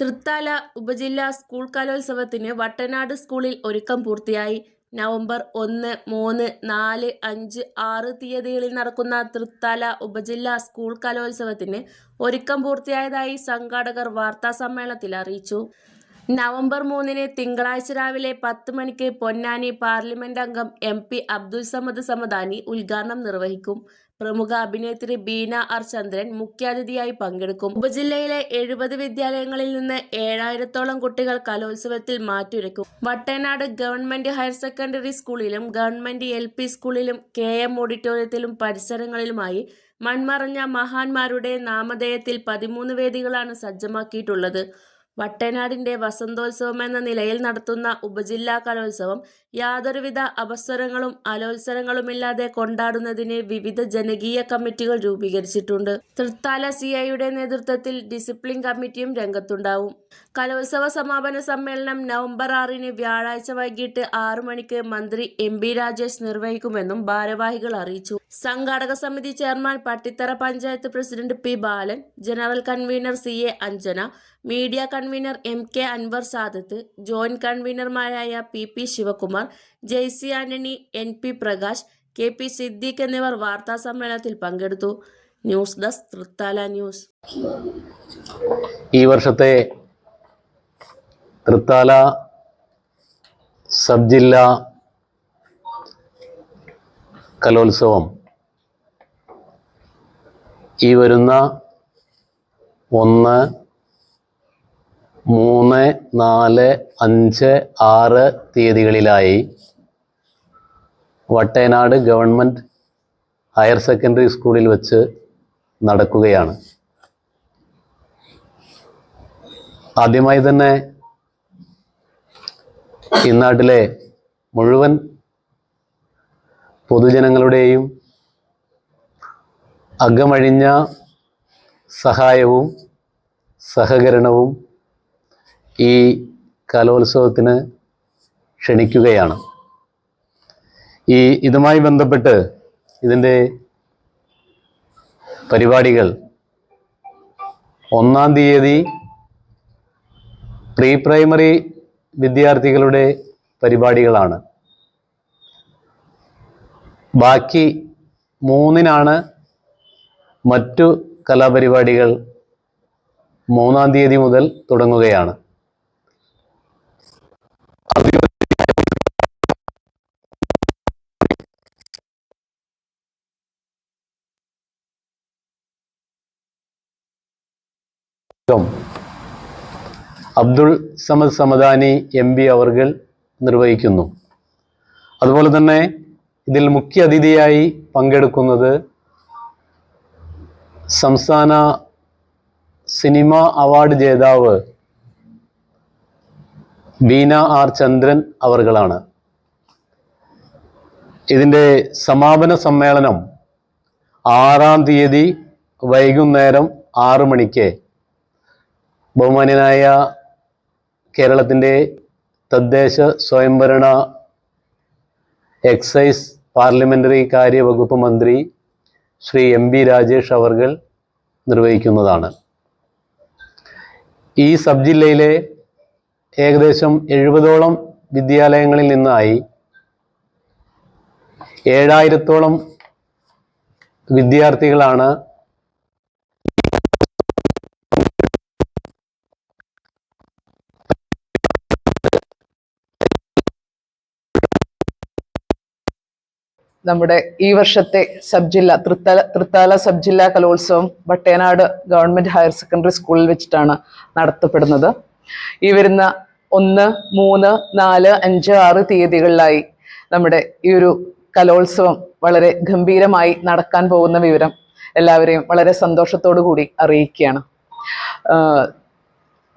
തൃത്താല ഉപജില്ലാ സ്കൂൾ കലോത്സവത്തിന് വട്ടനാട് സ്കൂളിൽ ഒരുക്കം പൂർത്തിയായി. നവംബർ ഒന്ന് മൂന്ന് നാല് അഞ്ച് ആറ് തീയതികളിൽ നടക്കുന്ന തൃത്താല ഉപജില്ലാ സ്കൂൾ കലോത്സവത്തിന് ഒരുക്കം പൂർത്തിയായതായി സംഘാടകർ വാർത്താ സമ്മേളനത്തിൽ അറിയിച്ചു. നവംബർ മൂന്നിന് തിങ്കളാഴ്ച രാവിലെ പത്ത് മണിക്ക് പൊന്നാനി പാർലമെന്റ് അംഗം എം പി അബ്ദുൽ സമദ് സമദാനി ഉദ്ഘാടനം നിർവഹിക്കും. പ്രമുഖ അഭിനേത്രി ബീന ആർ ചന്ദ്രൻ മുഖ്യാതിഥിയായി പങ്കെടുക്കും. ഉപജില്ലയിലെ എഴുപത് വിദ്യാലയങ്ങളിൽ നിന്ന് ഏഴായിരത്തോളം കുട്ടികൾ കലോത്സവത്തിൽ മാറ്റുരയ്ക്കും വട്ടേനാട് ഗവൺമെന്റ് ഹയർ സെക്കൻഡറി സ്കൂളിലും ഗവൺമെന്റ് എൽ പി സ്കൂളിലും കെ എം ഓഡിറ്റോറിയത്തിലും പരിസരങ്ങളിലുമായി മൺമറഞ്ഞ മഹാന്മാരുടെ നാമധേയത്തിൽ പതിമൂന്ന് വേദികളാണ് സജ്ജമാക്കിയിട്ടുള്ളത്. വട്ടനാടിന്റെ വസന്തോത്സവം എന്ന നിലയിൽ നടത്തുന്ന ഉപജില്ലാ കലോത്സവം യാതൊരുവിധ അപസ്വരങ്ങളും അലോത്സരങ്ങളുമില്ലാതെ കൊണ്ടാടുന്നതിന് വിവിധ ജനകീയ കമ്മിറ്റികൾ രൂപീകരിച്ചിട്ടുണ്ട്. തൃത്താല സി ഐയുടെ നേതൃത്വത്തിൽ ഡിസിപ്ലിൻ കമ്മിറ്റിയും രംഗത്തുണ്ടാവും. കലോത്സവ സമാപന സമ്മേളനം നവംബർ ആറിന് വ്യാഴാഴ്ച വൈകിട്ട് ആറു മണിക്ക് മന്ത്രി എം ബി രാജേഷ് നിർവഹിക്കുമെന്നും ഭാരവാഹികൾ അറിയിച്ചു. സംഘാടക സമിതി chairman Pattithara panchayat president P Balan general convener C A Anjana media convener M K Anwar Sadath joint കൺവീനർമാരായ P P Sivakumar Jaisy Antony N P Prakash K P Siddique എന്നിവർ വാർത്താ സമ്മേളനത്തിൽ പങ്കെടുത്തു. News desk Thrithala news. ഈ വർഷത്തെ Thrithala sub ജില്ലാ കലോത്സവം ഈ വരുന്ന ഒന്ന് മൂന്ന് നാല് അഞ്ച് ആറ് തീയതികളിലായി വട്ടയനാട് ഗവൺമെന്റ് ഹയർ സെക്കൻഡറി സ്കൂളിൽ വച്ച് നടക്കുകയാണ്. ആദ്യമായി തന്നെ ഈ നാട്ടിലെ മുഴുവൻ പൊതുജനങ്ങളുടെയും അകമഴിഞ്ഞ സഹായവും സഹകരണവും ഈ കലോത്സവത്തിന് ക്ഷണിക്കുകയാണ്. ഈ ഇതുമായി ബന്ധപ്പെട്ട് ഇതിന്റെ പരിപാടികൾ ഒന്നാം തീയതി പ്രീ പ്രൈമറി വിദ്യാർത്ഥികളുടെ പരിപാടികളാണ്. ബാക്കി മൂന്നിനാണ് മറ്റു കലാപരിപാടികൾ മൂന്നാം തീയതി മുതൽ തുടങ്ങുകയാണ്. അബ്ദുൾ സമദ് സമദാനി എം പി അവർകൾ നിർവഹിക്കുന്നു. അതുപോലെ തന്നെ ഇതിൽ മുഖ്യ അതിഥിയായി പങ്കെടുക്കുന്നത് സംസ്ഥാന സിനിമ അവാർഡ് ജേതാവ് ബീന ആർ ചന്ദ്രൻ അവർകളാണ് ഇതിന്റെ സമാപന സമ്മേളനം ആറാം തീയതി വൈകുന്നേരം ആറു മണിക്ക് ബഹുമാന്യനായ കേരളത്തിന്റെ തദ്ദേശ സ്വയംഭരണ എക്സൈസ് പാർലമെന്ററി കാര്യവകുപ്പ് മന്ത്രി ശ്രീ എം ബി രാജേഷ് അവർകൾ നിർവഹിക്കുന്നതാണ്. ഈ സബ് ജില്ലയിലെ ഏകദേശം എഴുപതോളം വിദ്യാലയങ്ങളിൽ നിന്നായി ഏഴായിരത്തോളം വിദ്യാർത്ഥികളാണ് നമ്മുടെ ഈ വർഷത്തെ സബ് ജില്ല തൃത്താല തൃത്താല സബ് ജില്ലാ കലോത്സവം വട്ടേനാട് ഗവൺമെന്റ് ഹയർ സെക്കൻഡറി സ്കൂളിൽ വെച്ചിട്ടാണ് നടത്തപ്പെടുന്നത്. ഈ വരുന്ന ഒന്ന് മൂന്ന് നാല് അഞ്ച് ആറ് തീയതികളിലായി നമ്മുടെ ഈ ഒരു കലോത്സവം വളരെ ഗംഭീരമായി നടക്കാൻ പോകുന്ന വിവരം എല്ലാവരെയും വളരെ സന്തോഷത്തോടു കൂടി അറിയിക്കുകയാണ്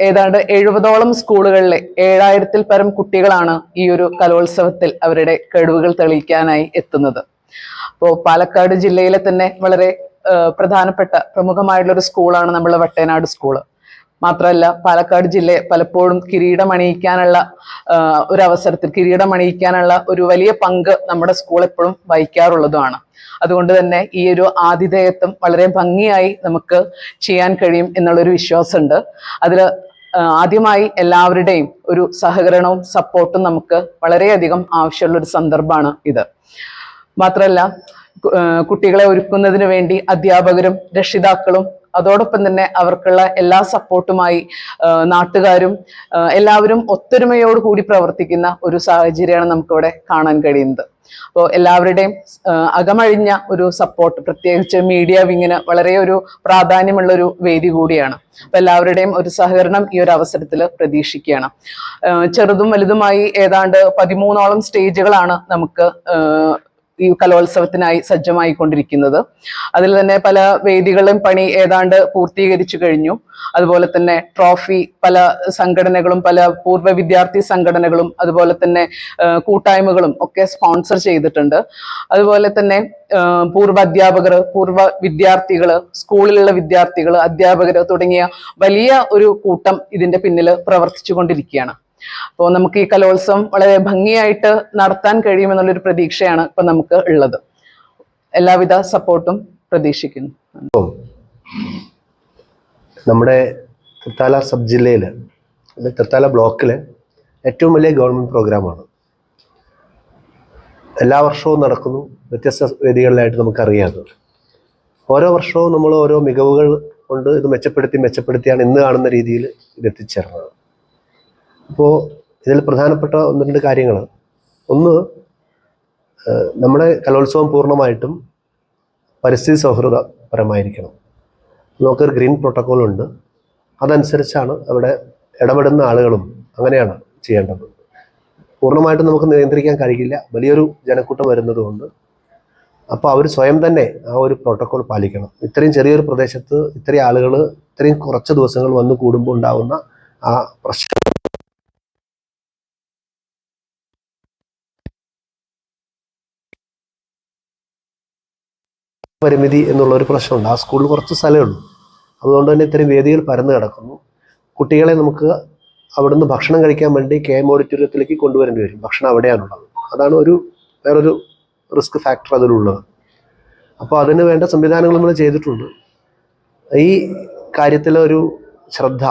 ഏതാണ്ട് എഴുപതോളം സ്കൂളുകളിലെ ഏഴായിരത്തിൽ പരം കുട്ടികളാണ് ഈ ഒരു കലോത്സവത്തിൽ അവരുടെ കഴിവുകൾ തെളിയിക്കാനായി എത്തുന്നത്. അപ്പോൾ പാലക്കാട് ജില്ലയിലെ തന്നെ വളരെ പ്രധാനപ്പെട്ട പ്രമുഖമായിട്ടുള്ള ഒരു സ്കൂളാണ് നമ്മളെ വട്ടേനാട് സ്കൂൾ. മാത്രമല്ല പാലക്കാട് ജില്ലയെ പലപ്പോഴും കിരീടം അണിയിക്കാനുള്ള ഒരു അവസരത്തിൽ കിരീടം അണിയിക്കാനുള്ള ഒരു വലിയ പങ്ക് നമ്മുടെ സ്കൂൾ എപ്പോഴും വഹിക്കാറുള്ളതുമാണ്. അതുകൊണ്ട് തന്നെ ഈ ഒരു ആതിഥേയത്വം വളരെ ഭംഗിയായി നമുക്ക് ചെയ്യാൻ കഴിയും എന്നുള്ളൊരു വിശ്വാസമുണ്ട്. അതിൽ ആദ്യമായി എല്ലാവരുടെയും ഒരു സഹകരണവും സപ്പോർട്ടും നമുക്ക് വളരെയധികം ആവശ്യമുള്ള ഒരു സന്ദർഭമാണ് ഇത്. മാത്രമല്ല കുട്ടികളെ ഒരുക്കുന്നതിന് വേണ്ടി അധ്യാപകരും രക്ഷിതാക്കളും അതോടൊപ്പം തന്നെ അവർക്കുള്ള എല്ലാ സപ്പോർട്ടുമായി നാട്ടുകാരും എല്ലാവരും ഒത്തൊരുമയോടുകൂടി പ്രവർത്തിക്കുന്ന ഒരു സാഹചര്യമാണ് നമുക്കിവിടെ കാണാൻ കഴിയുന്നത്. അപ്പോൾ എല്ലാവരുടെയും അകമഴിഞ്ഞ ഒരു സപ്പോർട്ട് പ്രത്യേകിച്ച് മീഡിയ വിങ്ങിന് വളരെ ഒരു പ്രാധാന്യമുള്ള ഒരു വേദി കൂടിയാണ്. അപ്പോൾ എല്ലാവരുടെയും ഒരു സഹകരണം ഈ ഒരു അവസരത്തിൽ പ്രതീക്ഷിക്കുകയാണ്. ചെറുതും വലുതുമായി ഏതാണ്ട് പതിമൂന്നോളം സ്റ്റേജുകളാണ് നമുക്ക് ഈ കലോത്സവത്തിനായി സജ്ജമായിക്കൊണ്ടിരിക്കുന്നത്. അതിൽ തന്നെ പല വേദികളും പണി ഏതാണ്ട് പൂർത്തീകരിച്ചു കഴിഞ്ഞു. അതുപോലെ തന്നെ ട്രോഫി പല സംഘടനകളും പല പൂർവ വിദ്യാർത്ഥി സംഘടനകളും അതുപോലെ തന്നെ കൂട്ടായ്മകളും ഒക്കെ സ്പോൺസർ ചെയ്തിട്ടുണ്ട്. അതുപോലെ തന്നെ പൂർവ അധ്യാപകർ പൂർവ വിദ്യാർത്ഥികൾ സ്കൂളിലുള്ള വിദ്യാർത്ഥികൾ അധ്യാപകർ തുടങ്ങിയ വലിയ ഒരു കൂട്ടം ഇതിന്റെ പിന്നിൽ പ്രവർത്തിച്ചു കൊണ്ടിരിക്കുകയാണ് അപ്പോൾ നമുക്ക് ഈ കലോത്സവം വളരെ ഭംഗിയായിട്ട് നടത്താൻ കഴിയുമെന്നുള്ളൊരു പ്രതീക്ഷയാണ് ഇപ്പൊ നമുക്ക് ഉള്ളത്. എല്ലാവിധ സപ്പോർട്ടും പ്രതീക്ഷിക്കുന്നു. നമ്മുടെ തൃത്താല സബ് ജില്ലയിൽ തൃത്താല ബ്ലോക്കിൽ ഏറ്റവും വലിയ ഗവൺമെന്റ് പ്രോഗ്രാമാണ്. എല്ലാ വർഷവും നടക്കുന്നു വ്യത്യസ്ത വേദികളിലായിട്ട് നമുക്കറിയാം ഓരോ വർഷവും നമ്മൾ ഓരോ മികവുകൾ കൊണ്ട് ഇത് മെച്ചപ്പെടുത്തി മെച്ചപ്പെടുത്തിയാണ് ഇന്ന് കാണുന്ന രീതിയിൽ ഇത് എത്തിച്ചേർന്നത്. അപ്പോൾ ഇതിൽ പ്രധാനപ്പെട്ട ഒന്ന് രണ്ട് കാര്യങ്ങൾ ഒന്ന് നമ്മുടെ കലോത്സവം പൂർണമായിട്ടും പരിസ്ഥിതി സൗഹൃദപരമായിരിക്കണം. നമുക്കൊരു ഗ്രീൻ പ്രോട്ടോക്കോൾ ഉണ്ട്. അതനുസരിച്ചാണ് അവിടെ ഇടപെടുന്ന ആളുകളും അങ്ങനെയാണ് ചെയ്യേണ്ടത്. പൂർണമായിട്ടും നമുക്ക് നിയന്ത്രിക്കാൻ കഴിയില്ല. വലിയൊരു ജനക്കൂട്ടം വരുന്നതുകൊണ്ട് അപ്പോൾ അവർ സ്വയം തന്നെ ആ ഒരു പ്രോട്ടോക്കോൾ പാലിക്കണം. ഇത്രയും ചെറിയൊരു പ്രദേശത്ത് ഇത്രയും ആളുകൾ ഇത്രയും കുറച്ച് ദിവസങ്ങൾ വന്ന് കൂടുമ്പോൾ ഉണ്ടാകുന്ന ആ പ്രശ്നം പരിമിതി എന്നുള്ള ഒരു പ്രശ്നമുണ്ട്. ആ സ്കൂളിൽ കുറച്ച് സ്ഥലമേ ഉള്ളൂ. അതുകൊണ്ട് തന്നെ ഇത്തരം വേദികൾ പരന്നു കിടക്കുന്നു. കുട്ടികളെ നമുക്ക് അവിടുന്ന് ഭക്ഷണം കഴിക്കാൻ വേണ്ടി കെ എം ഓഡിറ്റോറിയത്തിലേക്ക് കൊണ്ടുവരേണ്ടി വരും. ഭക്ഷണം അവിടെയാണുള്ളത്. അതാണ് ഒരു വേറൊരു റിസ്ക് ഫാക്ടർ അതിലുള്ളത്. അപ്പോൾ അതിന് വേണ്ട സംവിധാനങ്ങൾ നമ്മൾ ചെയ്തിട്ടുണ്ട്. ഈ കാര്യത്തിൽ ഒരു ശ്രദ്ധ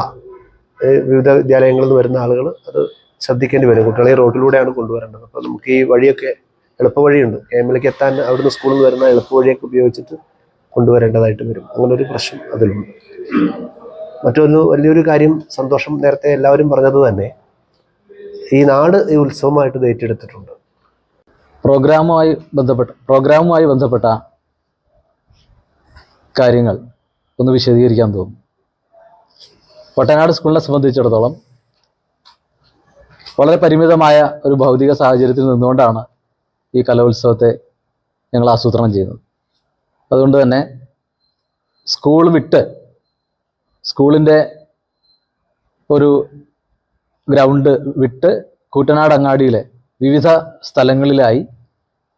വിവിധ വിദ്യാലയങ്ങളിൽ നിന്ന് വരുന്ന ആളുകൾ അത് ശ്രദ്ധിക്കേണ്ടി വരും. കുട്ടികളെ റോഡിലൂടെയാണ് കൊണ്ടുവരേണ്ടത്. അപ്പോൾ നമുക്ക് ഈ വഴിയൊക്കെ എളുപ്പവഴിയുണ്ട്. കെ എമ്മിലേക്ക് എത്താൻ അവിടുന്ന് സ്കൂളിൽ നിന്ന് വരുന്ന എളുപ്പവഴിയൊക്കെ ഉപയോഗിച്ചിട്ട് കൊണ്ടുവരേണ്ടതായിട്ട് വരും. അങ്ങനെ ഒരു പ്രശ്നം അതിലുണ്ട്. മറ്റൊന്ന് വലിയൊരു കാര്യം സന്തോഷം നേരത്തെ എല്ലാവരും പറഞ്ഞത് തന്നെ ഈ നാട് ഈ ഉത്സവമായിട്ട് ഏറ്റെടുത്തിട്ടുണ്ട്. പ്രോഗ്രാമുമായി ബന്ധപ്പെട്ട പ്രോഗ്രാമുമായി ബന്ധപ്പെട്ട കാര്യങ്ങൾ ഒന്ന് വിശദീകരിക്കാൻ തോന്നും. വട്ടനാട് സ്കൂളിനെ സംബന്ധിച്ചിടത്തോളം വളരെ പരിമിതമായ ഒരു ഭൗതിക സാഹചര്യത്തിൽ നിന്നുകൊണ്ടാണ് ഈ കലോത്സവത്തെ ഞങ്ങൾ ആസൂത്രണം ചെയ്യുന്നത്. അതുകൊണ്ട് തന്നെ സ്കൂൾ വിട്ട് സ്കൂളിന്റെ ഒരു ഗ്രൗണ്ട് വിട്ട് കൂട്ടനാട് അങ്ങാടിയിലെ വിവിധ സ്ഥലങ്ങളിലായി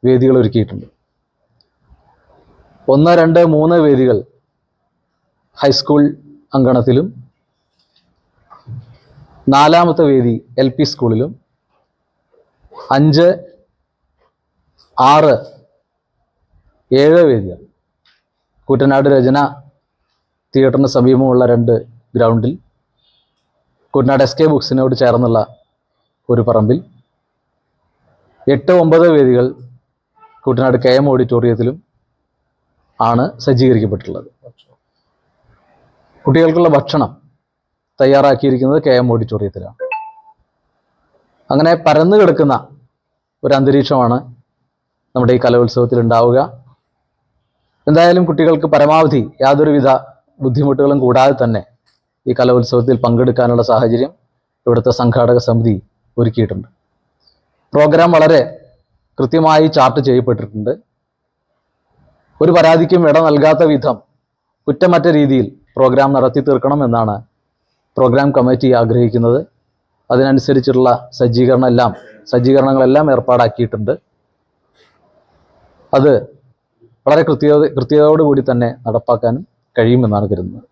വേദികൾ ഒരുക്കിയിട്ടുണ്ട്. ഒന്ന് രണ്ട് മൂന്ന് വേദികൾ ഹൈസ്കൂൾ അങ്കണത്തിലും നാലാമത്തെ വേദി എൽ പി സ്കൂളിലും അഞ്ച് ആറ്. ഏഴ് വേദികൾ കൂറ്റനാട് രചന. തിയേറ്ററിന് സമീപമുള്ള രണ്ട് ഗ്രൗണ്ടിൽ കുട്ടനാട് എസ് കെ ബുക്സിനോട് ചേർന്നുള്ള ഒരു പറമ്പിൽ. എട്ട് ഒമ്പത് വേദികൾ കുട്ടനാട് കെ എം ഓഡിറ്റോറിയത്തിലും ആണ് സജ്ജീകരിക്കപ്പെട്ടിട്ടുള്ളത്. കുട്ടികൾക്കുള്ള ഭക്ഷണം തയ്യാറാക്കിയിരിക്കുന്നത് കെ എം ഓഡിറ്റോറിയത്തിലാണ്. അങ്ങനെ പരന്നു കിടക്കുന്ന ഒരു അന്തരീക്ഷമാണ് നമ്മുടെ ഈ കലോത്സവത്തിൽ ഉണ്ടാവുക. എന്തായാലും കുട്ടികൾക്ക് പരമാവധി യാതൊരുവിധ ബുദ്ധിമുട്ടുകളും കൂടാതെ തന്നെ ഈ കലോത്സവത്തിൽ പങ്കെടുക്കാനുള്ള സാഹചര്യം ഇവിടുത്തെ സംഘാടക സമിതി ഒരുക്കിയിട്ടുണ്ട്. പ്രോഗ്രാം വളരെ കൃത്യമായി ചാർട്ട് ചെയ്യപ്പെട്ടിട്ടുണ്ട്. ഒരു പരാതിക്കും ഇട നൽകാത്ത വിധം കുറ്റമറ്റ രീതിയിൽ പ്രോഗ്രാം നടത്തി തീർക്കണം എന്നാണ് പ്രോഗ്രാം കമ്മിറ്റി ആഗ്രഹിക്കുന്നത്. അതിനനുസരിച്ചുള്ള സജ്ജീകരണം എല്ലാം സജ്ജീകരണങ്ങളെല്ലാം ഏർപ്പാടാക്കിയിട്ടുണ്ട്. അത് വളരെ കൃത്യത കൃത്യതയോടുകൂടി തന്നെ നടപ്പാക്കാനും കഴിയുമെന്നാണ് കരുതുന്നത്.